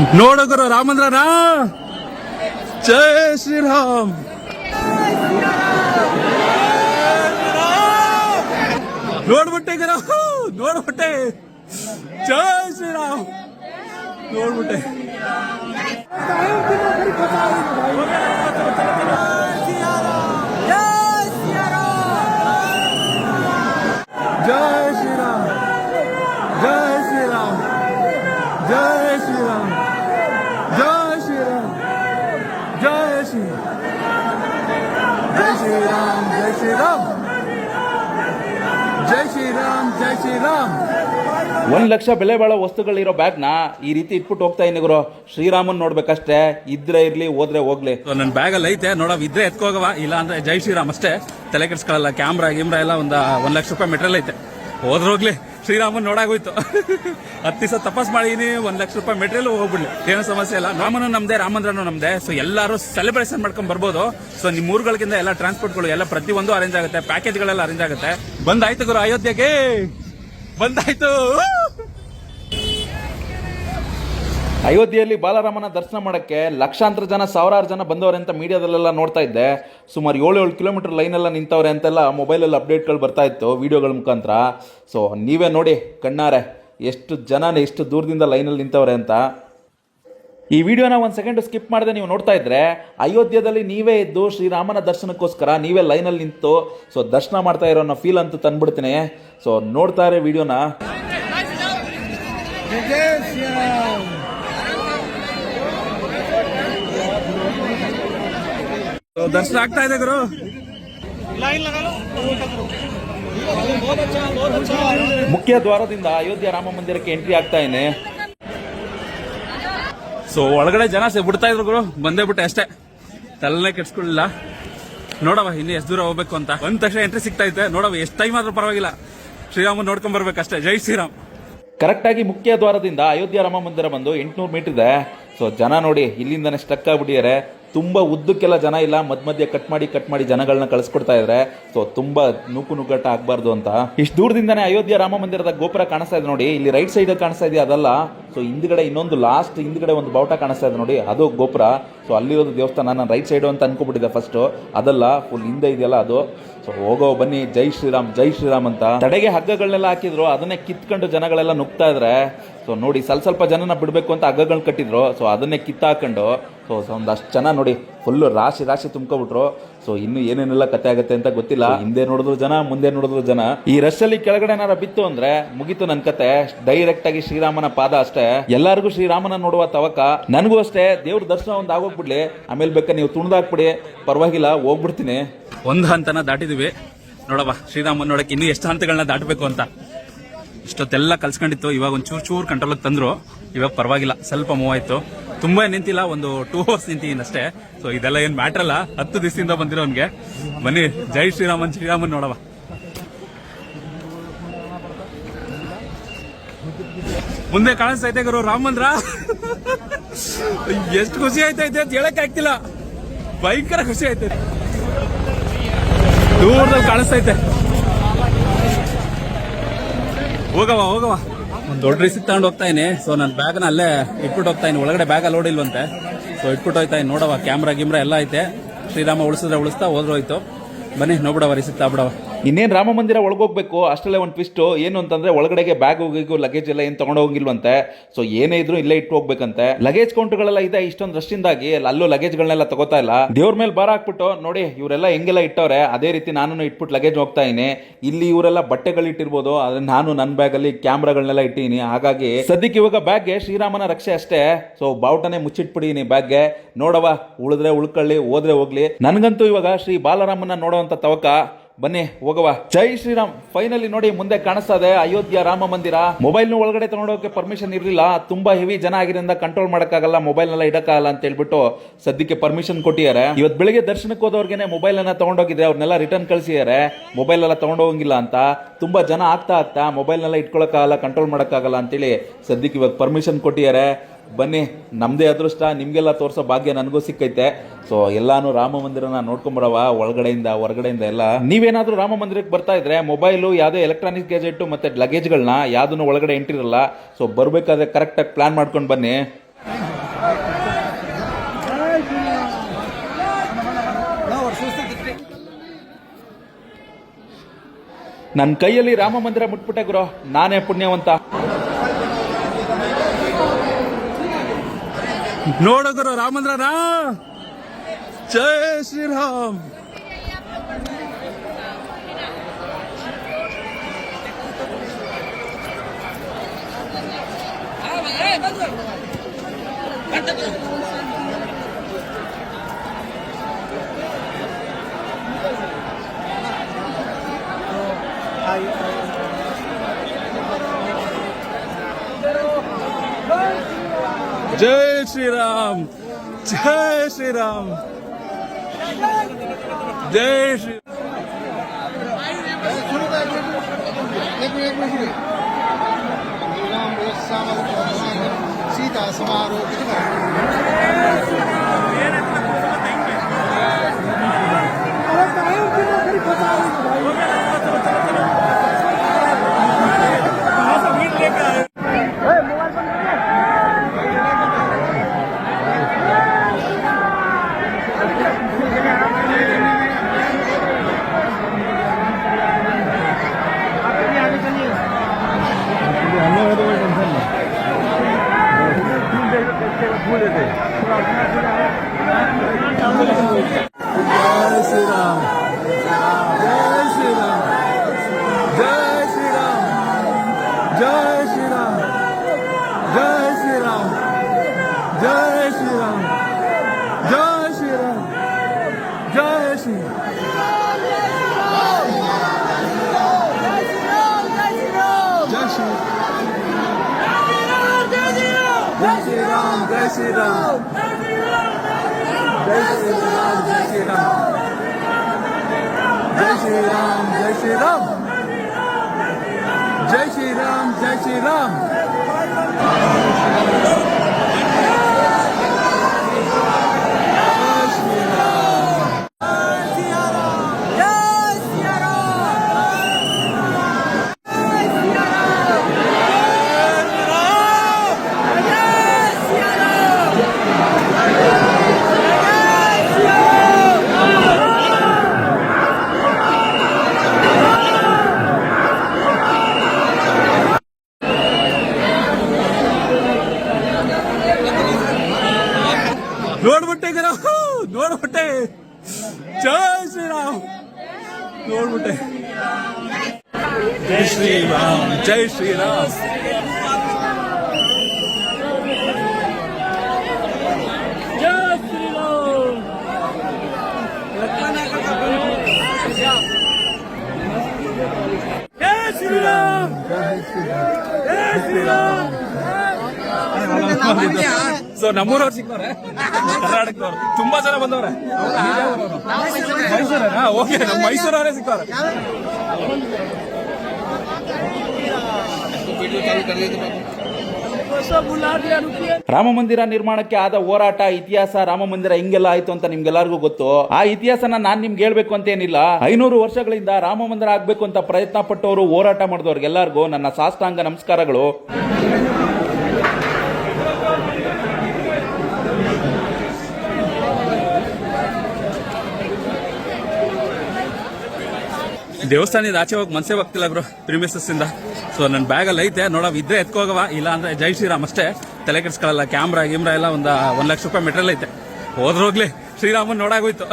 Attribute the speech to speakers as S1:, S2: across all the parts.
S1: ನೋಡಗುರು ರಾಮಂದ್ರನ? ಜೈ ಶ್ರೀರಾಮ್. ನೋಡ್ಬಿಟ್ಟೆ ಗುರು, ನೋಡ್ಬಿಟ್ಟೆ. ಜೈ ಶ್ರೀರಾಮ್. ನೋಡ್ಬಿಟ್ಟೆ. ಜೈ ಶ್ರೀರಾಮ್. ಜೈ ಶ್ರೀರಾಮ್. ಜೈ ಶ್ರೀರಾಮ್ ಜೈ ಶ್ರೀರಾಮ್ ಜೈ ಶ್ರೀರಾಮ್ ಜೈ ಶ್ರೀರಾಮ್ ಜೈ ಶ್ರೀರಾಮ್ ಜೈ ಶ್ರೀರಾಮ್ ಜೈ ಶ್ರೀರಾಮ್
S2: ಒಂದು ಲಕ್ಷ ಬೆಲೆ ಬಾಳೋ ವಸ್ತುಗಳಿರೋ ಬ್ಯಾಗ್ನ ಈ ರೀತಿ ಇಟ್ಬಿಟ್ಟು ಹೋಗ್ತಾ ಇನ್ನು ಗುರು. ಶ್ರೀರಾಮನ್ ನೋಡ್ಬೇಕಷ್ಟೇ. ಇದ್ರೆ ಇರ್ಲಿ ಹೋದ್ರೆ ಹೋಗ್ಲಿ.
S1: ನನ್ನ ಬ್ಯಾಗಲ್ಲಿ ಐತೆ. ನೋಡವ್ ಇದ್ರೆ ಎತ್ಕೋಗವ. ಇಲ್ಲ ಅಂದ್ರೆ ಜೈ ಶ್ರೀರಾಮ್ ಅಷ್ಟೇ. ತಲೆ ಕೆಡ್ಸ್ಕೊಳ್ಳಲ್ಲ ಕ್ಯಾಮ್ರಾ ಗಿಮ್ರಾ ಎಲ್ಲ ಒಂದು ಒಂದ್ ಲಕ್ಷ ರೂಪಾಯಿ ಮೆಟೀರಿಯಲ್ ಐತೆ. ಹೋದ್ರೋಗ್ಲಿ ಶ್ರೀರಾಮನ್ ನೋಡಾಗೋಯ್ತು. ಹತ್ತು ದಿವಸ ತಪಾಸ್ ಮಾಡಿದೀನಿ, ಒಂದ್ ಲಕ್ಷ ರೂಪಾಯಿ ಮೆಟೀರಿಯಲ್ ಹೋಗ್ಬಿಡ್ಲಿ. ಏನೋ ಸಮಸ್ಯೆ ಇಲ್ಲ. ರಾಮನು ನಮ್ದೆ, ರಾಮಂದ್ರನು ನಮ್ದೆ. ಸೊ ಎಲ್ಲರೂ ಸೆಲೆಬ್ರೇಷನ್ ಮಾಡ್ಕೊಂಡ್ ಬರ್ಬೋದು. ಸೊ ನಿಮ್ ಊರುಗಳಿಂದ ಎಲ್ಲ ಟ್ರಾನ್ಸ್ಪೋರ್ಟ್ಗಳು ಎಲ್ಲ ಪ್ರತಿಯೊಂದು ಅರೇಂಜ್ ಆಗುತ್ತೆ. ಪ್ಯಾಕೇಜ್ಗಳೆಲ್ಲ ಅರೇಂಜ್ ಆಗುತ್ತೆ. ಬಂದಾಯ್ತು ಗುರು, ಅಯೋಧ್ಯೆಗೆ! ಬಂದಾಯ್ತು!
S2: ಅಯೋಧ್ಯೆಯಲ್ಲಿ ಬಾಲರಾಮನ ದರ್ಶನ ಮಾಡೋಕ್ಕೆ ಲಕ್ಷಾಂತರ ಜನ, ಸಾವಿರಾರು ಜನ ಬಂದವರೆ ಅಂತ ಮೀಡಿಯಾದಲ್ಲೆಲ್ಲ ನೋಡ್ತಾ ಇದ್ದೆ. ಸುಮಾರು ಏಳು ಏಳು ಕಿಲೋಮೀಟರ್ ಲೈನೆಲ್ಲ ನಿಂತವ್ರೆ ಅಂತೆಲ್ಲ ಮೊಬೈಲಲ್ಲಿ ಅಪ್ಡೇಟ್ಗಳು ಬರ್ತಾ ಇತ್ತು ವೀಡಿಯೋಗಳ ಮುಖಾಂತರ. ಸೊ ನೀವೇ ನೋಡಿ ಕಣ್ಣಾರೆ, ಎಷ್ಟು ಜನ, ಎಷ್ಟು ದೂರದಿಂದ ಲೈನಲ್ಲಿ ನಿಂತವ್ರೆ ಅಂತ. ಈ ವಿಡಿಯೋನ ಒಂದು ಸೆಕೆಂಡ್ ಸ್ಕಿಪ್ ಮಾಡದೆ ನೀವು ನೋಡ್ತಾ ಇದ್ರೆ, ಅಯೋಧ್ಯದಲ್ಲಿ ನೀವೇ ಇದ್ದು ಶ್ರೀರಾಮನ ದರ್ಶನಕ್ಕೋಸ್ಕರ ನೀವೇ ಲೈನಲ್ಲಿ ನಿಂತು ಸೊ ದರ್ಶನ ಮಾಡ್ತಾ ಇರೋ ಫೀಲ್ ಅಂತ ತಂದ್ಬಿಡ್ತೀನಿ. ಸೊ ನೋಡ್ತಾ ಇರೋ ವಿಡಿಯೋನ
S1: ದರ್ಶನ ಆಗ್ತಾ ಇದೆ ಗುರು.
S2: ಮುಖ್ಯ ದ್ವಾರದಿಂದ ಅಯೋಧ್ಯ ರಾಮ ಮಂದಿರಕ್ಕೆ ಎಂಟ್ರಿ ಆಗ್ತಾ ಇದೆ.
S1: ಸೊ ಒಳಗಡೆ ಜನ ಬಿಡ್ತಾ ಇದ್ರು ಗುರು. ಬಂದೇ ಬಿಟ್ಟೆ ಅಷ್ಟೇ. ತಲೆನೇ ಕೆಡ್ಸ್ಕೊಳ್ಳಿಲ್ಲ ನೋಡವ ಇನ್ನು ಎಷ್ಟು ದೂರ ಹೋಗ್ಬೇಕು ಅಂತ. ಒಂದ್ ತಕ್ಷಣ ಎಂಟ್ರಿ ಸಿಗ್ತಾ ಇದೆ ನೋಡವ ಎಷ್ಟು ಟೈಮ್ ಆದ್ರೂ ಪರವಾಗಿಲ್ಲ. ಶ್ರೀರಾಮ ನೋಡ್ಕೊಂಡ್ ಬರ್ಬೇಕಷ್ಟೇ ಜೈ ಶ್ರೀರಾಮ್.
S2: ಕರೆಕ್ಟಾಗಿ ಮುಖ್ಯ ದ್ವಾರದಿಂದ ಅಯೋಧ್ಯ ರಾಮ ಮಂದಿರ ಬಂದು ಎಂಟುನೂರು ಮೀಟರ್ ಇದೆ. ಸೊ ಜನ ನೋಡಿ ಇಲ್ಲಿಂದನೇ ಸ್ಟಕ್ ಆಗ್ಬಿಟ್ಟಿದ್ದಾರೆ. ತುಂಬಾ ಉದ್ದಕ್ಕೆಲ್ಲ ಜನ ಇಲ್ಲ, ಮಧ್ಯ ಮಧ್ಯೆ ಕಟ್ ಮಾಡಿ ಕಟ್ ಮಾಡಿ ಜನಗಳನ್ನ ಕಳಿಸ್ಕೊಡ್ತಾ ಇದ್ದಾರೆ ಸೊ ತುಂಬಾ ನೂಕು ನುಗ್ಗಟ್ಟ ಆಗ್ಬಾರ್ದು ಅಂತ. ಇಷ್ಟು ದೂರದಿಂದನೇ ಅಯೋಧ್ಯೆ ರಾಮ ಮಂದಿರದ ಗೋಪುರ ಕಾಣಿಸ್ತಾ ಇದೆ ನೋಡಿ, ಇಲ್ಲಿ ರೈಟ್ ಸೈಡ್ ಕಾಣಿಸ್ತಾ ಇದೆಯಾ ಅದಲ್ಲ. ಸೊ ಹಿಂದ್ಗಡೆ ಇನ್ನೊಂದು ಲಾಸ್ಟ್ ಹಿಂದ್ಗಡೆ ಒಂದು ಬಾವುಟ ಕಾಣಿಸ್ತಾ ಇದೆ ನೋಡಿ, ಅದು ಗೋಪುರ. ಸೊ ಅಲ್ಲಿರೋದು ದೇವಸ್ಥಾನ, ನಾನು ರೈಟ್ ಸೈಡು ಅಂತ ಅನ್ಕೊಬಿಟ್ಟಿದ್ದೆ ಫಸ್ಟ್ ಅದಲ್ಲ ಫುಲ್ ಹಿಂದೆ ಇದೆಯಲ್ಲ ಅದು. ಸೊ ಹೋಗೋ, ಬನ್ನಿ, ಜೈ ಶ್ರೀರಾಮ್ ಜೈ ಶ್ರೀರಾಮ್ ಅಂತ. ತಡೆಗೆ ಹಗ್ಗಗಳನ್ನೆಲ್ಲ ಹಾಕಿದ್ರು, ಅದನ್ನೇ ಕಿತ್ಕೊಂಡು ಜನಗಳೆಲ್ಲ ನುಗ್ತಾ ಇದ್ರೆ ಸೊ ನೋಡಿ, ಸ್ವಲ್ಪ ಸ್ವಲ್ಪ ಜನನ ಬಿಡಬೇಕು ಅಂತ ಹಗ್ಗಗಳನ್ನ ಕಟ್ಟಿದ್ರು ಸೊ ಅದನ್ನೇ ಕಿತ್ತಾಕೊಂಡು ಸೊ ಒಂದಷ್ಟು ಜನ ನೋಡಿ ಫುಲ್ಲು ರಾಶಿ ರಾಶಿ ತುಂಬ್ಕೊಬಿಟ್ರು. ಸೊ ಇನ್ನು ಏನೇನೆಲ್ಲ ಕತೆ ಆಗುತ್ತೆ ಅಂತ ಗೊತ್ತಿಲ್ಲ. ಹಿಂದೆ ನೋಡಿದ್ರು ಜನ, ಮುಂದೆ ನೋಡಿದ್ರು ಜನ. ಈ ರಶ್ ಕೆಳಗಡೆ ಏನಾರ ಬಿತ್ತು ಅಂದ್ರೆ ಮುಗೀತು ನನ್ನ ಕತೆ. ಡೈರೆಕ್ಟ್ ಆಗಿ ಶ್ರೀರಾಮನ ಪಾದ ಅಷ್ಟೇ. ಎಲ್ಲರಿಗೂ ಶ್ರೀರಾಮನ ನೋಡುವ ತವಕ. ನನಗೂ ಅಷ್ಟೇ. ದೇವ್ರ ದರ್ಶನ ಒಂದು ಆಗೋಗ್ಬಿಡ್ಲಿ. ಆಮೇಲೆ ಬೇಕಾ ನೀವು ತುಣ್ದಾಕ್ಬಿಡಿ ಪರವಾಗಿಲ್ಲ, ಹೋಗ್ಬಿಡ್ತೀನಿ.
S1: ಒಂದು ಹಂತನ ದಾಟಿದೀವಿ. ನೋಡವಾ ಶ್ರೀರಾಮನ್ ನೋಡಕ್ಕೆ ಇನ್ನೂ ಎಷ್ಟು ಹಂತಗಳನ್ನ ದಾಟಬೇಕು ಅಂತ. ಇಷ್ಟೊತ್ತೆಲ್ಲ ಕಲ್ಸ್ಕೊಂಡಿತ್ತು. ಇವಾಗ ಒಂದು ಚೂರು ಚೂರು ಕಂಟ್ರೋಲ್ ತಂದ್ರು. ಇವಾಗ ಪರವಾಗಿಲ್ಲ. ಸ್ವಲ್ಪ ಮೂವ್ ಆಯ್ತು. ತುಂಬಾ ನಿಂತಿಲ್ಲ, ಒಂದು ಟೂ ಅವರ್ಸ್ ನಿಂತಿದ್ದೀನಿ ಅಷ್ಟೇ. ಸೊ ಇದೆಲ್ಲ ಏನ್ ಮ್ಯಾಟರ್ ಅಲ್ಲ. ಹತ್ತು ದಿವಸದಿಂದ ಬಂದಿರೋನ್ಗೆ ಬನ್ನಿ, ಜೈ ಶ್ರೀರಾಮನ್ ಶ್ರೀರಾಮನ್ ನೋಡವ. ಮುಂದೆ ಕಾಣಿಸ್ತಾ ಐತೆ ಗುರು, ರಾಮ ಮಂದ್ರ ಎಷ್ಟು ಖುಷಿ ಆಯ್ತೈತೆ ಅಂತ ಹೇಳಕ್ ಆಗ್ತಿಲ್ಲ. ಭಯಂಕರ ಖುಷಿ ಆಯ್ತೈತೆ ದೂರದಲ್ಲಿ ಕಾಣಿಸ್ತೈತೆ ಹೋಗವ ಹೋಗವಾ ದೊಡ್ಡ ರಿಸಿಕ್ ತಗೊಂಡು ಹೋಗ್ತಾ ಇದೀನಿ. ಸೊ ನನ್ನ ಬ್ಯಾಗ್ನ ಅಲ್ಲೇ ಇಟ್ಬಿಟ್ಟು ಹೋಗ್ತಾ ಒಳಗಡೆ ಬ್ಯಾಗ್ ಅಲ್ಲಿ ಇಲ್ವಂತೆ ಸೊ ಇಟ್ಬಿಟ್ಟು ಹೋಗ್ತಾ ನೋಡವ ಕ್ಯಾಮ್ರಾ ಗಿಮ್ರಾ ಎಲ್ಲ ಐತೆ. ಶ್ರೀರಾಮ ಉಳಿಸಿದ್ರೆ ಉಳಿಸ್ತಾ ಹೋದ್ರೋಯ್ತು. ಬನ್ನಿ ನೋಡ್ಬಿಡವ ರಿಸಿಕ್ ತಗೊಬಿಡವ
S2: ಇನ್ನೇನು ರಾಮ ಮಂದಿರ ಒಳಗೋಗ್ಬೇಕು? ಅಷ್ಟರಲ್ಲೇ ಒಂದು ಟ್ವಿಸ್ಟು ಏನು ಅಂತಂದರೆ ಒಳಗಡೆಗೆ ಬ್ಯಾಗ್ ಹೋಗಿಗೂ ಲಗೇಜ್ ಎಲ್ಲ ಏನು ತೊಗೊಂಡು ಹೋಗಿಲ್ವಂತೆ? ಸೊ ಏನೇ ಇದ್ರು ಇಲ್ಲೇ ಇಟ್ಟು ಹೋಗ್ಬೇಕಂತೆ. ಲಗೇಜ್ ಕೌಂಟ್ಗಳೆಲ್ಲ ಇದೆ ಇಷ್ಟೊಂದು ರಷ್ಟಿಂದಾಗಿ ಅಲ್ಲೂ ಲಗೇಜ್ಗಳನ್ನೆಲ್ಲ ತಗೋತಾ ಇಲ್ಲ. ದೇವ್ರ ಮೇಲೆ ಬಾರ ಹಾಕ್ಬಿಟ್ಟು, ನೋಡಿ, ಇವರೆಲ್ಲ ಹೆಂಗೆಲ್ಲ ಇಟ್ಟವ್ರೆ, ಅದೇ ರೀತಿ ನಾನು ಇಟ್ಬಿಟ್ಟು ಲಗೇಜ್ ಹೋಗ್ತಾ ಇದೀನಿ ಇಲ್ಲಿ ಇವರೆಲ್ಲ ಬಟ್ಟೆಗಳು ಇಟ್ಟಿರ್ಬೋದು, ಆದರೆ ನಾನು ನನ್ನ ಬ್ಯಾಗಲ್ಲಿ ಕ್ಯಾಮ್ರಾಗಳನ್ನೆಲ್ಲ ಇಟ್ಟಿದ್ದೀನಿ. ಹಾಗಾಗಿ ಸದ್ಯಕ್ಕೆ ಇವಾಗ ಬ್ಯಾಗ್ಗೆ ಶ್ರೀರಾಮನ ರಕ್ಷೆ ಅಷ್ಟೇ. ಸೊ ಬಾವುಟನೇ ಮುಚ್ಚಿಟ್ಬಿಡೀನಿ ಬ್ಯಾಗ್ಗೆ ನೋಡವ ಉಳಿದ್ರೆ ಉಳ್ಕೊಳ್ಳಿ, ಹೋದ್ರೆ ಹೋಗ್ಲಿ. ನನಗಂತೂ ಇವಾಗ ಶ್ರೀ ಬಾಲರಾಮನ ನೋಡುವಂತ ತವಕ. ಬನ್ನಿ ಹೋಗವ ಜೈ ಶ್ರೀರಾಮ್. ಫೈನಲಿ ನೋಡಿ, ಮುಂದೆ ಕಾಣಿಸ್ತಾ ಇದೆ ಅಯೋಧ್ಯ ರಾಮ ಮಂದಿರ. ಮೊಬೈಲ್ ಒಳಗಡೆ ತಗೊಂಡೋಗಕ್ಕೆ ಪರ್ಮಿಷನ್ ಇರಲಿಲ್ಲ. ತುಂಬಾ ಹೆವಿ ಜನ ಆಗಿರೋದ್ರಿಂದ ಕಂಟ್ರೋಲ್ ಮಾಡಕ್ಕಾಗಲ್ಲ ಮೊಬೈಲ್ ನೆಲ್ಲ ಇಡಕ್ಕಾಗಲ್ಲ ಅಂತ ಹೇಳ್ಬಿಟ್ಟು ಸದ್ಯಕ್ಕೆ ಪರ್ಮಿಷನ್ ಕೊಟ್ಟಿದ್ದಾರೆ. ಇವತ್ತು ಬೆಳಿಗ್ಗೆ ದರ್ಶನಕ್ಕೆ ಹೋದವ್ರಿಗೆ ಮೊಬೈಲ್ ಅನ್ನ ತಗೊಂಡೋಗಿದ್ರೆ ಅವ್ರನ್ನೆಲ್ಲ ರಿಟರ್ನ್ ಕಳಿಸಿದ್ದಾರೆ. ಮೊಬೈಲ್ ಎಲ್ಲ ತಗೊಂಡೋಗಂಗಿಲ್ಲ ಅಂತ. ತುಂಬಾ ಜನ ಆಗ್ತಾ ಆಗ್ತಾ ಮೊಬೈಲ್ ನೆಲ್ಲ ಇಟ್ಕೊಳಕ್ಕಾಗಲ್ಲ ಕಂಟ್ರೋಲ್ ಮಾಡಕ್ಕಾಗಲ್ಲ ಅಂತೇಳಿ ಸದ್ಯಕ್ಕೆ ಇವತ್ತು ಪರ್ಮಿಷನ್ ಕೊಟ್ಟಿದ್ದಾರೆ. ಬನ್ನಿ ನಮ್ಮದೇ ಅದೃಷ್ಟ, ನಿಮಗೆಲ್ಲ ತೋರಿಸೋ ಭಾಗ್ಯ ನನಗೂ ಸಿಕ್ಕೈತೆ. ಸೊ ಎಲ್ಲಾನು ರಾಮ ಮಂದಿರನ ನೋಡ್ಕೊಂಬರವ, ಒಳಗಡೆಯಿಂದ, ಹೊರಗಡೆಯಿಂದ ಎಲ್ಲ. ನೀವೇನಾದರೂ ರಾಮ ಮಂದಿರಕ್ಕೆ ಬರ್ತಾ ಇದ್ರೆ, ಮೊಬೈಲು, ಯಾವುದೇ ಎಲೆಕ್ಟ್ರಾನಿಕ್ ಗ್ಯಾಜೆಟ್ ಮತ್ತು ಲಗೇಜ್ಗಳನ್ನ ಯಾವುದನ್ನು ಒಳಗಡೆ ಎಂಟಿರಲ್ಲ ಸೊ ಬರಬೇಕಾದ್ರೆ ಕರೆಕ್ಟಾಗಿ ಪ್ಲ್ಯಾನ್ ಮಾಡ್ಕೊಂಡು ಬನ್ನಿ.
S3: ನನ್ನ ಕೈಯಲ್ಲಿ ರಾಮ ಮಂದಿರ ಮುಟ್ಬಿಟ್ಟೆ ಗುರು, ನಾನೇ ಪುಣ್ಯವಂತ.
S2: ನೋಡಿದ್ರು ರಾಮಂದ್ರನ? ಜೈ ಶ್ರೀರಾಮ್. ಜೈ
S4: Shiram! Jai Shiram! Jai Shiram! Sita Samaru! Thank you.
S2: जय श्री राम जय श्री राम जय श्री जय श्री जय श्री राम जय श्री राम जय श्री राम जय श्री राम जय श्री राम जय श्री राम जय श्री राम जय श्री राम ટેકરી કરો નોર મોટે જય શ્રી રામ નોર મોટે જય શ્રી રામ જય શ્રી રામ શ્રીરામ જય શ્રીરામ જય શ્રીરામ ಸೊ ನಮ್ಮೂರವ್ರು ಸಿಕ್ಕವ್ರೆ ಕರ್ನಾಟಕದವ್ರು. ತುಂಬಾ ಜನ ಬಂದವ್ರೆ. ಮೈಸೂರೇನಾ ಓಕೆ. ನಮ್ಮ ಮೈಸೂರವರೇ ಸಿಕ್ಕವ್ರೆ
S3: ರಾಮ ಮಂದಿರ ನಿರ್ಮಾಣಕ್ಕೆ ಆದ ಹೋರಾಟ, ಇತಿಹಾಸ, ರಾಮ ಮಂದಿರ ಹಿಂಗೆಲ್ಲ ಆಯ್ತು ಅಂತ ನಿಮ್ಗೆಲ್ಲರಿಗೂ ಗೊತ್ತು. ಆ ಇತಿಹಾಸನ ನಾನ್ ನಿಮ್ಗೆ ಹೇಳ್ಬೇಕು ಅಂತ ಏನಿಲ್ಲ ಐನೂರು ವರ್ಷಗಳಿಂದ ರಾಮ ಮಂದಿರ ಆಗ್ಬೇಕು ಅಂತ ಪ್ರಯತ್ನ ಪಟ್ಟವರು ಹೋರಾಟ ಮಾಡಿದವ್ರಿಗೆಲ್ಲರಿಗೂ ನನ್ನ ಸಾಷ್ಟಾಂಗ ನಮಸ್ಕಾರಗಳು.
S2: ದೇವಸ್ಥಾನದ ಆಚೆ ಹೋಗಿ ಮನ್ಸೇ ಹೋಗ್ತಿಲ್ಲ ಬ್ರೋ ಪ್ರಿಮಿಸಸ್ ಇಂದ. ಸೊ ನನ್ನ ಬ್ಯಾಗಲ್ಲಿ ಐತೆ. ನೋಡವ್ ಇದ್ರೆ ಎತ್ಕೋಗವ. ಇಲ್ಲ ಅಂದ್ರೆ ಜೈ ಶ್ರೀರಾಮ್ ಅಷ್ಟೇ. ತಲೆ ಕೆಡಿಸ್ಕೊಳ್ಳಲ್ಲ ಕ್ಯಾಮ್ರಾ ಗಿಮ್ರಾ ಎಲ್ಲ ಒಂದು ಒಂದ್ ಲಕ್ಷ ರೂಪಾಯಿ ಮೆಟೀರಿಯಲ್ ಐತೆ. ಹೋದ್ರೋಗ್ಲಿ ಶ್ರೀರಾಮನ್ ನೋಡಾಗೋಯ್ತು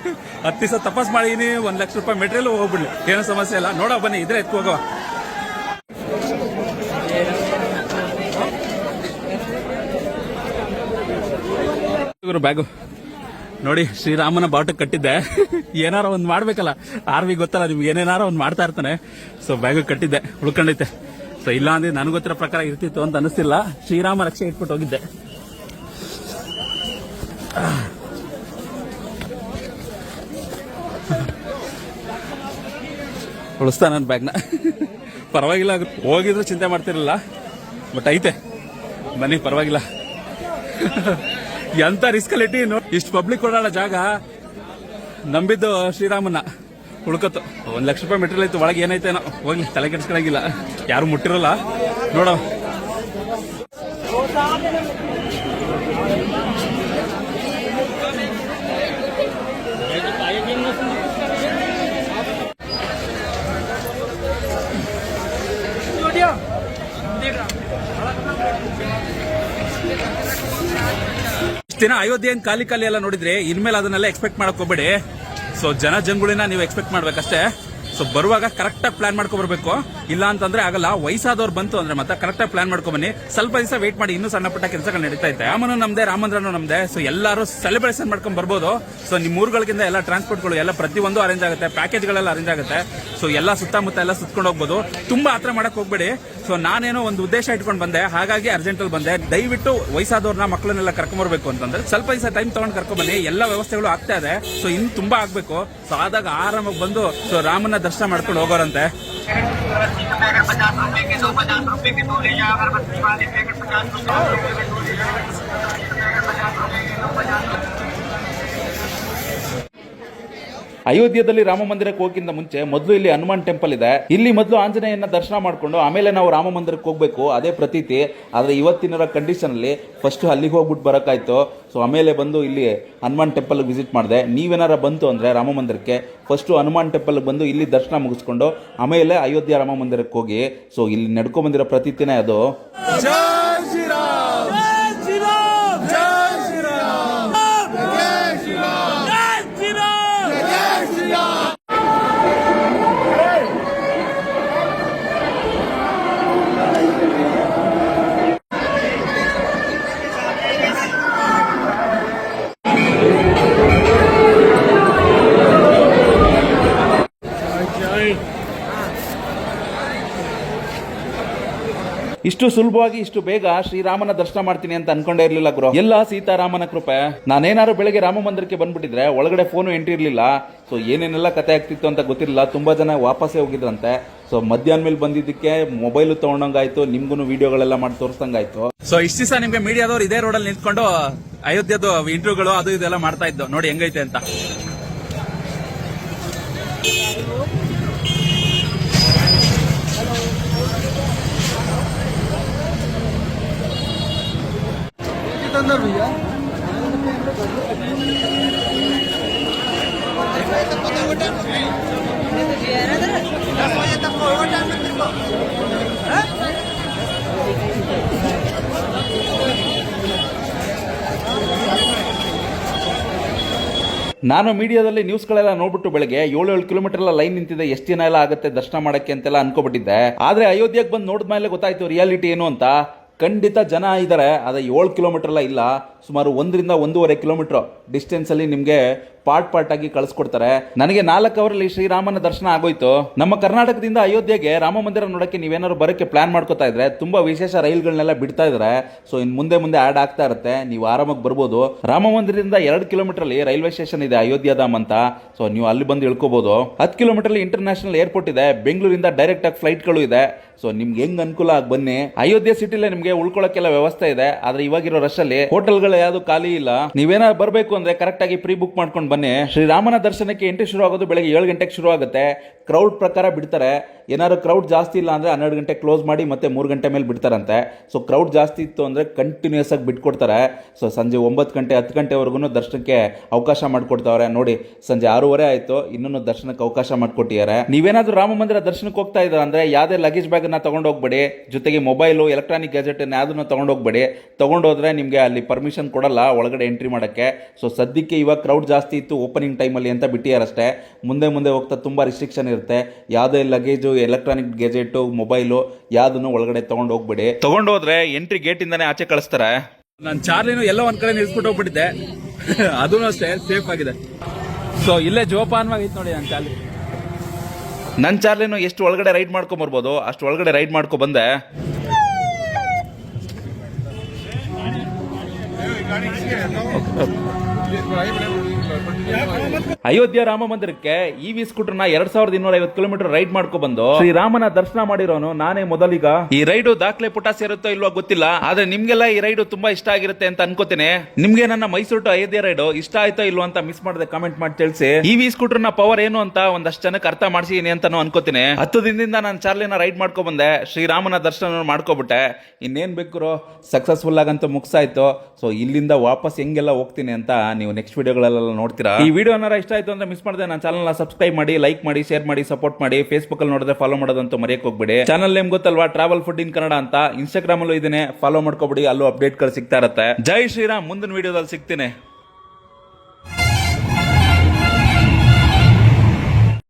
S2: ಹತ್ತು ದಿವಸ ತಪಾಸ್ ಮಾಡಿದೀನಿ ಒಂದ್ ಲಕ್ಷ ರೂಪಾಯಿ ಮೆಟೀರಿಯಲ್ ಹೋಗ್ಬಿಡ್ಲಿ. ಏನು ಸಮಸ್ಯೆ ಇಲ್ಲ. ನೋಡ ಬನ್ನಿ. ಇದ್ರೆ ಎತ್ಕೋಗವ. ಬ್ಯಾಗು ನೋಡಿ, ಶ್ರೀರಾಮನ ಬಾಟು ಕಟ್ಟಿದ್ದೆ. ಏನಾರ ಒಂದು ಮಾಡ್ಬೇಕಲ್ಲ. ಆರ್ವಿ ಗೊತ್ತಲ್ಲ, ನಿಮ್ಗೆ ಏನೇನಾರ ಒಂದು ಮಾಡ್ತಾ ಇರ್ತಾನೆ. ಸೊ ಬ್ಯಾಗ್ ಕಟ್ಟಿದ್ದೆ. ಉಳ್ಕೊಂಡೈತೆ. ಸೊ ಇಲ್ಲ ಅಂದ್ರೆ ನನಗೊತ್ತಿರೋ ಗೊತ್ತಿರೋ ಪ್ರಕಾರ ಇರ್ತಿತ್ತು ಅಂತ ಅನಿಸ್ತಿಲ್ಲ. ಶ್ರೀರಾಮ ರಕ್ಷೆ ಇಟ್ಬಿಟ್ಟು ಹೋಗಿದ್ದೆ. ಉಳಿಸ್ತಾ ನನ್ನ ಬ್ಯಾಗ್ನ ಪರವಾಗಿಲ್ಲ, ಹೋಗಿದ್ರು ಚಿಂತೆ ಮಾಡ್ತಿರಲಿಲ್ಲ. ಬಟ್ ಐತೆ. ಬನ್ನಿ, ಪರವಾಗಿಲ್ಲ. ಎಂತ ರಿಸ್ಕ್ ಇಟ್ಟಿ ಇಷ್ಟು ಪಬ್ಲಿಕ್ ಕೊಡೋಣ ಜಾಗ. ನಂಬಿದ್ದು ಶ್ರೀರಾಮನ. ಉಳ್ಕತ್ತು ಒಂದ್ ಲಕ್ಷ ರೂಪಾಯಿ ಮೆಟೀರಿಯಲ್ ಐತೆ ಒಳಗೆ ಏನೈತೇನೋ. ಹೋಗ್ಲಿ, ತಲೆ ಕೆಡ್ಸ್ಕೊಳಂಗಿಲ್ಲ. ಯಾರು ಮುಟ್ಟಿರಲ್ಲ? ನೋಡೋ.
S1: ಇಷ್ಟ್ ದಿನ ಅಯೋಧ್ಯೆ ಖಾಲಿ ಖಾಲಿ ಎಲ್ಲ ನೋಡಿದ್ರೆ? ಇನ್ಮೇಲೆ ಅದನ್ನೆಲ್ಲ ಎಕ್ಸ್ಪೆಕ್ಟ್ ಮಾಡಕ್ ಹೋಗ್ಬೇಡಿ. ಸೊ ಜನ ಜಂಗುಳಿನ ನೀವು ಎಕ್ಸ್ಪೆಕ್ಟ್ ಮಾಡ್ಬೇಕಷ್ಟೇ. ಸೊ ಬರುವಾಗ ಕರೆಕ್ಟಾಗಿ ಪ್ಲಾನ್ ಮಾಡ್ಕೊಬರ್ಬೇಕು ಇಲ್ಲ ಅಂತಂದ್ರೆ ಆಗಲ್ಲ. ವಯಸ್ಸಾದವ್ರು ಬಂತು ಅಂದ್ರೆ ಮತ್ತೆ ಕರೆಕ್ಟಾಗಿ ಪ್ಲಾನ್ ಮಾಡ್ಕೊ ಬನ್ನಿ. ಸ್ವಲ್ಪ ದಿವಸ ವೇಟ್ ಮಾಡಿ ಇನ್ನೂ ಸಣ್ಣ ಪುಟ್ಟ ಕೆಲಸಗಳು ನಡೀತಾ ಇದೆ ರಾಮನು ನಮ್ದೆ, ರಾಮಂದ್ರನು ನಮ್ದೆ. ಸೊ ಎಲ್ಲರೂ ಸೆಲೆಬ್ರೇಷನ್ ಮಾಡ್ಕೊಂಡ್ ಬರ್ಬೋದು. ಸೊ ನಿಮ್ಮ ಊರುಗಳಿಂದ ಎಲ್ಲ ಟ್ರಾನ್ಸ್ಪೋರ್ಟ್ಗಳು ಎಲ್ಲ ಪ್ರತಿಯೊಂದು ಅರೇಂಜ್ ಆಗುತ್ತೆ. ಪ್ಯಾಕೇಜ್ಗಳೆಲ್ಲ ಅರೇಂಜ್ ಆಗುತ್ತೆ. ಸೊ ಎಲ್ಲ ಸುತ್ತಮುತ್ತ ಎಲ್ಲ ಸುತ್ಕೊಂಡು ಹೋಗ್ಬೋದು. ತುಂಬಾ ಹತ್ರ ಮಾಡಕ್ ಹೋಗ್ಬೇಡಿ. ಸೊ ನಾನೇನೋ ಒಂದು ಉದ್ದೇಶ ಇಟ್ಕೊಂಡು ಬಂದೆ. ಹಾಗಾಗಿ ಅರ್ಜೆಂಟ್ ಅಲ್ಲಿ ಬಂದೆ. ದಯವಿಟ್ಟು ವಯಸ್ಸಾದವ್ರನ್ನ ಮಕ್ಕಳನ್ನೆಲ್ಲ ಕರ್ಕೊಂಬರ್ಬೇಕು ಅಂತಂದ್ರೆ ಸ್ವಲ್ಪ ದಿವಸ ಟೈಮ್ ತಗೊಂಡು ಕರ್ಕೊಂಡ್ ಬನ್ನಿ ಎಲ್ಲ ವ್ಯವಸ್ಥೆಗಳು ಆಗ್ತಾ ಇದೆ. ಸೊ ಇನ್ನು ತುಂಬಾ ಆಗ್ಬೇಕು. ಸೊ ಆದಾಗ ಆರಾಮಾಗಿ ಬಂದು ಸೊ ರಾಮನ ದರ್ಶನ ಮಾಡ್ಕೊಂಡು ಹೋಗೋರಂತೆ.
S2: ಅಯೋಧ್ಯದಲ್ಲಿ ರಾಮ ಮಂದಿರಕ್ಕೆ ಹೋಗಿಂತ ಮುಂಚೆ ಮೊದಲು ಇಲ್ಲಿ ಹನುಮಾನ್ ಟೆಂಪಲ್ ಇದೆ. ಇಲ್ಲಿ ಮೊದಲು ಆಂಜನೇಯನ ದರ್ಶನ ಮಾಡಿಕೊಂಡು ಆಮೇಲೆ ನಾವು ರಾಮ ಮಂದಿರಕ್ಕೆ ಹೋಗ್ಬೇಕು. ಅದೇ ಪ್ರತೀತಿ. ಆದರೆ ಇವತ್ತಿನ ಕಂಡೀಷನ್ ಅಲ್ಲಿ ಫಸ್ಟ್ ಅಲ್ಲಿಗೆ ಹೋಗ್ಬಿಟ್ಟು ಬರೋಕ್ಕಾಯ್ತು ಸೊ ಆಮೇಲೆ ಬಂದು ಇಲ್ಲಿ ಹನುಮಾನ್ ಟೆಂಪಲ್ ವಿಸಿಟ್ ಮಾಡಿದೆ. ನೀವೇನಾರ ಬಂತು ಅಂದ್ರೆ ರಾಮ ಮಂದಿರಕ್ಕೆ ಫಸ್ಟ್ ಹನುಮಾನ್ ಟೆಂಪಲ್ ಬಂದು ಇಲ್ಲಿ ದರ್ಶನ ಮುಗಿಸ್ಕೊಂಡು ಆಮೇಲೆ ಅಯೋಧ್ಯ ರಾಮ ಮಂದಿರಕ್ಕೆ ಹೋಗಿ. ಸೊ ಇಲ್ಲಿ ನಡ್ಕೊಂಡ್ ಬಂದಿರೋ ಪ್ರತೀತಿನೇ ಅದು. ಇಷ್ಟು ಸುಲಭವಾಗಿ ಇಷ್ಟು ಬೇಗ ಶ್ರೀರಾಮನ ದರ್ಶನ ಮಾಡ್ತೀನಿ ಅಂತ ಅನ್ಕೊಂಡೇ ಇರ್ಲಿಲ್ಲ ಗುರು. ಎಲ್ಲ ಸೀತಾರಾಮನ ಕೃಪೆ. ನಾನೇನಾದ್ರು ಬೆಳಗ್ಗೆ ರಾಮ ಮಂದಿರಕ್ಕೆ ಬಂದ್ಬಿಟ್ಟಿದ್ರೆ ಒಳಗಡೆ ಫೋನು ಎಂಟ್ರಿ ಇರಲಿಲ್ಲ ಸೊ ಏನೇನೆಲ್ಲ ಕತೆ ಆಗ್ತಿತ್ತು ಅಂತ ಗೊತ್ತಿರಲಿಲ್ಲ. ತುಂಬಾ ಜನ ವಾಪಸ್ಸೇ ಹೋಗಿದ್ರಂತೆ. ಸೊ ಮಧ್ಯಾಹ್ನ ಮೇಲೆ ಬಂದಿದ್ದಕ್ಕೆ ಮೊಬೈಲ್ ತಗೊಂಡಂಗಾಯ್ತು ನಿಮ್ಗೂ ವಿಡಿಯೋಗಳೆಲ್ಲ ಮಾಡಿ ತೋರಿಸ್ದಂಗಾಯ್ತು.
S1: ಸೊ ಇಷ್ಟು ದಿವಸ ನಿಮ್ಗೆ ಮೀಡಿಯಾದವ್ರು ಇದೇ ರೋಡಲ್ಲಿ ನಿಂತ್ಕೊಂಡು ಅಯೋಧ್ಯದ ಇಂಟರ್ವ್ಯೂಗಳು ಅದು ಇದೆಲ್ಲ ಮಾಡ್ತಾ ಇದ್ದು. ನೋಡಿ ಹೆಂಗೈತೆ ಅಂತ.
S2: ನಾನು ಮೀಡಿಯಾದಲ್ಲಿ ನ್ಯೂಸ್ಗಳೆಲ್ಲ ನೋಡ್ಬಿಟ್ಟು ಬೆಳಗ್ಗೆ ಏಳು ಏಳು ಕಿಲೋಮೀಟರ್ ಎಲ್ಲ ಲೈನ್ ನಿಂತಿದೆ, ಎಷ್ಟು ದಿನ ಎಲ್ಲ ಆಗುತ್ತೆ ದರ್ಶನ ಮಾಡೋಕ್ಕೆ ಅಂತೆಲ್ಲ ಅನ್ಕೋಬಿಟ್ಟಿದ್ದೆ. ಆದರೆ ಅಯೋಧ್ಯೆಗೆ ಬಂದು ನೋಡಿದ್ಮೇಲೆ ಗೊತ್ತಾಯ್ತು ರಿಯಾಲಿಟಿ ಏನು ಅಂತ. ಖಂಡಿತ ಜನ ಇದ್ದಾರೆ ಅದೇ ಏಳು ಕಿಲೋಮೀಟ್ರೆಲ್ಲ ಇಲ್ಲ. ಸುಮಾರು ಒಂದರಿಂದ ಒಂದೂವರೆ ಕಿಲೋಮೀಟರ್ ಡಿಸ್ಟೆನ್ಸಲ್ಲಿ ನಿಮಗೆ ಪಾರ್ಟ್ ಪಾರ್ಟ್ ಆಗಿ ಕಳಿಸ್ಕೊಡ್ತಾರೆ. ನನಗೆ ನಾಲ್ಕು ಅವರಲ್ಲಿ ಶ್ರೀರಾಮನ ದರ್ಶನ ಆಗೋಯ್ತು. ನಮ್ಮ ಕರ್ನಾಟಕದಿಂದ ಅಯೋಧ್ಯೆಗೆ ರಾಮ ಮಂದಿರ ನೋಡೋಕ್ಕೆ ನೀವೇನಾದ್ರು ಬರೋಕ್ಕೆ ಪ್ಲಾನ್ ಮಾಡ್ಕೋತಾ ಇದ್ರೆ ತುಂಬ ವಿಶೇಷ ರೈಲ್ಗಳನ್ನೆಲ್ಲ ಬಿಡ್ತಾ ಇದ್ದಾರೆ ಸೊ ಇನ್ ಮುಂದೆ ಮುಂದೆ ಆ್ಯಡ್ ಆಗ್ತಾ ಇರುತ್ತೆ. ನೀವು ಆರಾಮಾಗಿ ಬರ್ಬೋದು. ರಾಮ ಮಂದಿರದಿಂದ ಎರಡು ಕಿಲೋಮೀಟರ್ ಅಲ್ಲಿ ರೈಲ್ವೆ ಸ್ಟೇಷನ್ ಇದೆ ಅಯೋಧ್ಯಧಾಮ್ ಅಂತ. ಸೊ ನೀವು ಅಲ್ಲಿ ಬಂದು ಇಳ್ಕೋಬಹುದು ಹತ್ತು ಕಿಲೋಮೀಟರ್ ಅಲ್ಲಿ ಇಂಟರ್ನ್ಯಾಷನಲ್ ಏರ್ಪೋರ್ಟ್ ಇದೆ. ಬೆಂಗಳೂರಿಂದ ಡೈರೆಕ್ಟ್ ಆಗಿ ಫ್ಲೈಟ್ಗಳು ಇದೆ. ಸೊ ನಿಮ್ಗೆ ಹೆಂಗ್ ಅನುಕೂಲ ಆಗಿ ಬನ್ನಿ. ಅಯೋಧ್ಯೆ ಸಿಟಿಲೇ ನಿಮಗೆ ಉಳ್ಕೊಳ್ಳೋಕೆಲ್ಲ ವ್ಯವಸ್ಥೆ ಇದೆ. ಆದ್ರೆ ಇವಾಗಿರೋ ರಶ್ ಅಲ್ಲಿ ಯಾವ್ದು ಖಾಲಿ ಇಲ್ಲ. ನೀವೇನಾದ್ರು ಬರಬೇಕು ಅಂದ್ರೆ ಕರೆಕ್ಟ್ ಆಗಿ ಪ್ರೀ ಬುಕ್ ಮಾಡ್ಕೊಂಡು ಬನ್ನಿ. ಶ್ರೀರಾಮನ ದರ್ಶನಕ್ಕೆ ಎಂಟ್ರಿ ಶುರು ಆಗೋದು ಬೆಳಗ್ಗೆ ಏಳು ಗಂಟೆಗೆ ಶುರು ಆಗುತ್ತೆ. ಕ್ರೌಡ್ ಪ್ರಕಾರ ಬಿಡ್ತಾರೆ. ಏನಾದ್ರು ಕ್ರೌಡ್ ಜಾಸ್ತಿ ಇಲ್ಲ ಅಂದ್ರೆ ಹನ್ನೆರಡು ಗಂಟೆ ಕ್ಲೋಸ್ ಮಾಡಿ ಮತ್ತೆ ಮೂರು ಗಂಟೆ ಮೇಲೆ ಬಿಡ್ತಾರಂತೆ. ಸೊ ಕ್ರೌಡ್ ಜಾಸ್ತಿ ಇತ್ತು ಅಂದ್ರೆ ಕಂಟಿನ್ಯೂಸ್ ಆಗಿ ಬಿಟ್ಕೊಡ್ತಾರೆ. ಸೊ ಸಂಜೆ ಒಂಬತ್ತು ಗಂಟೆ, ಹತ್ತು ಗಂಟೆವರೆಗೂ ದರ್ಶನಕ್ಕೆ ಅವಕಾಶ ಮಾಡಿಕೊಡ್ತಾವ್ರೆ. ನೋಡಿ, ಸಂಜೆ ಆರೂವರೆ ಆಯ್ತು. ಇನ್ನೂ ದರ್ಶನಕ್ಕೆ ಅವಕಾಶ ಮಾಡಿಕೊಟ್ಟಿದ್ದಾರೆ. ನೀವೇನಾದರೂ ರಾಮ ಮಂದಿರ ದರ್ಶನಕ್ಕೆ ಹೋಗ್ತಾ ಇದ್ದಾರೆ ಅಂದ್ರೆ ಯಾವುದೇ ಲಗೇಜ್ ಬ್ಯಾಗ್ನ ತಗೊಂಡು ಹೋಗ್ಬೇಡಿ ಜೊತೆಗೆ ಮೊಬೈಲು ಎಲೆಕ್ಟ್ರಾನಿಕ್ ಗ್ಯಾಜೆಟ್ ಯಾವ್ದನ್ನ ತಗೊಂಡು ಹೋಗ್ಬೇಡಿ ತಗೊಂಡೋದ್ರೆ ನಿಮಗೆ ಅಲ್ಲಿ ಪರ್ಮಿಷನ್ ಕೊಡಲ್ಲ ಒಳಗಡೆ ಎಂಟ್ರಿ ಮಾಡೋಕ್ಕೆ. ಸೊ ಸದ್ಯಕ್ಕೆ ಇವಾಗ ಕ್ರೌಡ್ ಜಾಸ್ತಿ ಇತ್ತು ಓಪನಿಂಗ್ ಟೈಮಲ್ಲಿ ಅಂತ ಬಿಟ್ಟಿಯಾರಷ್ಟೇ ಮುಂದೆ ಮುಂದೆ ಹೋಗ್ತಾ ತುಂಬ ರಿಸ್ಟ್ರಿಕ್ಷನ್ ಇರುತ್ತೆ. ಯಾವುದೇ ಲಗೇಜು ಎಲೆಕ್ಟ್ರಾನಿಕ್ ಗೆಜೆಟು ಮೊಬೈಲು ಯಾವುದನ್ನು ಒಳಗಡೆ ತೊಗೊಂಡು ಹೋಗ್ಬೇಡಿ. ತೊಗೊಂಡು ಹೋದ್ರೆ ಎಂಟ್ರಿ ಗೇಟಿಂದನೇ ಆಚೆ ಕಳಿಸ್ತಾರೆ.
S1: ನಾನು ಚಾರ್ಲಿನು ಎಲ್ಲ ಒಂದು ಕಡೆ ನಿಲ್ಸ್ಬಿಟ್ಟು ಹೋಗ್ಬಿಟ್ಟಿದ್ದೆ. ಅದೂ ಅಷ್ಟೇ ಸೇಫ್ ಆಗಿದೆ. ಸೊ ಇಲ್ಲೇ ಜೋಪಾನವಾಗಿತ್ತು ನೋಡಿ ನನ್ನ ಚಾರ್ಲಿ.
S2: ನನ್ನ ಚಾರ್ಲಿನು ಎಷ್ಟು ಒಳಗಡೆ ರೈಡ್ ಮಾಡ್ಕೊಂಬರ್ಬೋದು ಅಷ್ಟು ಒಳಗಡೆ ರೈಡ್ ಮಾಡ್ಕೊ ಬಂದೆ ಅಯೋಧ್ಯ ರಾಮ ಮಂದಿರಕ್ಕೆ ಇ ವಿ ಸ್ಕೂಟರ್ನ ಎರಡ್ ಸಾವಿರದ ಇನ್ನೂರ ಐವತ್ತು ಕಿಲೋಮೀಟರ್ ರೈಡ್ ಮಾಡ್ಕೊ ಬಂದು ಶ್ರೀರಾಮನ ದರ್ಶನ ಮಾಡಿರೋನು ನಾನೇ ಮೊದಲಿಗ. ಈ ರೈಡು ದಾಖಲೆ ಪುಟ ಸೇರುತ್ತೋ ಇಲ್ವೋ ಗೊತ್ತಿಲ್ಲ, ಆದ್ರೆ ನಿಮ್ಗೆಲ್ಲ ಈ ರೈಡು ತುಂಬಾ ಇಷ್ಟ ಆಗಿರುತ್ತೆ ಅಂತ ಅನ್ಕೋತೀನಿ. ನಿಮ್ಗೆ ನನ್ನ ಮೈಸೂರು ಟು ಅಯೋಧ್ಯ ರೈಡು ಇಷ್ಟ ಆಯ್ತೋ ಇಲ್ವೋ ಅಂತ ಮಿಸ್ ಮಾಡದೆ ಕಾಮೆಂಟ್ ಮಾಡಿ ತಿಳಿಸಿ. ಇ ವಿ ಸ್ಕೂಟರ್ನ ಪವರ್ ಏನು ಅಂತ ಒಂದಷ್ಟು ಜನಕ್ಕೆ ಅರ್ಥ ಮಾಡಿಸಿದೀನಿ ಅಂತಾನು ಅನ್ಕೋತೀನಿ. ಹತ್ತು ದಿನದಿಂದ ನಾನು ಚಾರ್ಲಿನ ರೈಡ್ ಮಾಡ್ಕೊ ಬಂದೆ ಶ್ರೀರಾಮನ ದರ್ಶನ ಮಾಡ್ಕೊಬಿಟ್ಟೆ. ಇನ್ನೇನ್ ಬೇಕು ಸಕ್ಸಸ್ಫುಲ್ ಆಗಂತೂ ಮುಗ್ಸಾಯ್ತು. ಸೊ ಇಲ್ಲಿ ಇಲ್ಲಿಂದ ವಾಪಸ್ ಹೆಂಗೆಲ್ಲ ಹೋಗ್ತೀನಿ ಅಂತ ನೀವು ನೆಕ್ಸ್ಟ್ ವಿಡಿಯೋಗಳೆಲ್ಲ ನೋಡ್ತೀರಾ? ಈ ವಿಡಿಯೋ ಏನಾರ ಇಷ್ಟ ಆಯ್ತು ಅಂದ್ರೆ ಮಿಸ್ ಮಾಡಿದೆ, ನನ್ನ ಚಾನಲ್ನ ಸಬ್ಸ್ಕ್ರೈಬ್ ಮಾಡಿ ಲೈಕ್ ಮಾಡಿ ಶೇರ್ ಮಾಡಿ ಸಪೋರ್ಟ್ ಮಾಡಿ ಫೇಸ್ಬುಕ್ ಅಲ್ಲಿ ನೋಡಿದ್ರೆ ಫಾಲೋ ಮಾಡೋದಂತ ಮರೆಯಕ್ ಹೋಗ್ಬೇಡಿ. ಚಾನಲ್ ನೇಮ್ ಗೊತ್ತಲ್ವಾ? ಟ್ರಾವೆಲ್ ಫುಡ್ ಇನ್ ಕನ್ನಡ ಅಂತ. ಇನ್ಸ್ಟಾಗ್ರಾಮ್ ಅಲ್ಲೂ ಇದೇನೆ. ಫಾಲೋ ಮಾಡ್ಕೊಬಿಡಿ, ಅಲ್ಲೂ ಅಪ್ಡೇಟ್ಗಳು ಸಿಗ್ತಾ ಇರತ್ತೆ. ಜೈ ಶ್ರೀರಾಮ್, ಮುಂದಿನ ವಿಡಿಯೋದಲ್ಲಿ ಸಿಗ್ತೀನಿ.